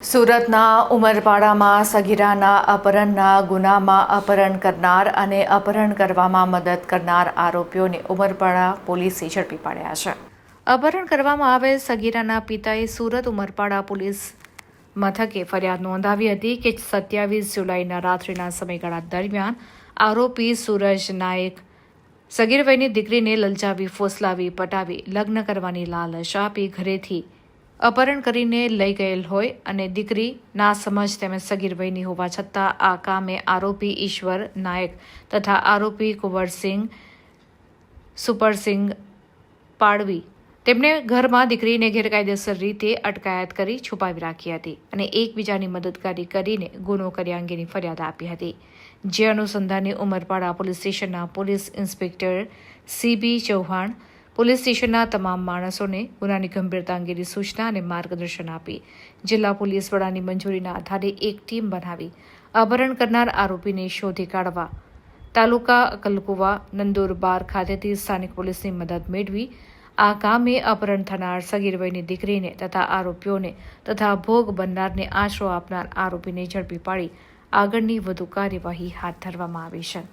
સુરતના ઉમરપાડામાં સગીરાના અપહરણના ગુનામાં અપહરણ કરનાર અને અપહરણ કરવામાં મદદ કરનાર આરોપીઓને ઉમરપાડા પોલીસે ઝડપી પાડ્યા છે. અપહરણ કરવામાં આવેલ સગીરાના પિતાએ સુરત ઉમરપાડા પોલીસ મથકે ફરિયાદ નોંધાવી હતી કે સત્યાવીસ જુલાઈના રાત્રિના સમયગાળા દરમિયાન આરોપી સૂરજ નાયક સગીરભાઈની દીકરીને લલચાવી ફોસલાવી, પટાવી, લગ્ન કરવાની લાલચ આપી ઘરેથી અપહરણ કરીને લઈ ગયેલ હોય અને દીકરી ના સમજ તેમજ સગીર વયની હોવા છતાં આ કામે આરોપી ઈશ્વર નાયક તથા આરોપી કુંવરસિંહ સુપરસિંહ પાડવી. તેમણે ઘરમાં દીકરીને ગેરકાયદેસર રીતે અટકાયત કરી છુપાવી રાખી હતી અને એકબીજાની મદદગારી કરીને ગુનો કર્યા અંગેની ફરિયાદ આપી હતી. જે અનુસંધાને ઉમરપાડા પોલીસ સ્ટેશનના police inspector C B Chauhan police સ્ટેશનના તમામ માણસોને ગુનાની ગંભીરતા અંગેની સૂચના અને માર્ગદર્શન આપી. જિલ્લા પોલીસ વડાની મંજૂરીના આધારે એક ટીમ બનાવી અપહરણ કરનાર આરોપીને શોધી કાઢવા. તાલુકા અકલકુવા નંદુરબાર ખાતેથી સ્થાનિક પોલીસની મદદ મેળવી આ કામે અપહરણ થનાર સગીર વયની દીકરીને તથા આરોપીઓને તથા ભોગ બનનારને આશરો આપનાર આરોપીને ઝડપી પાડી આગળની વધુ કાર્યવાહી હાથ ધરવામાં આવી છે.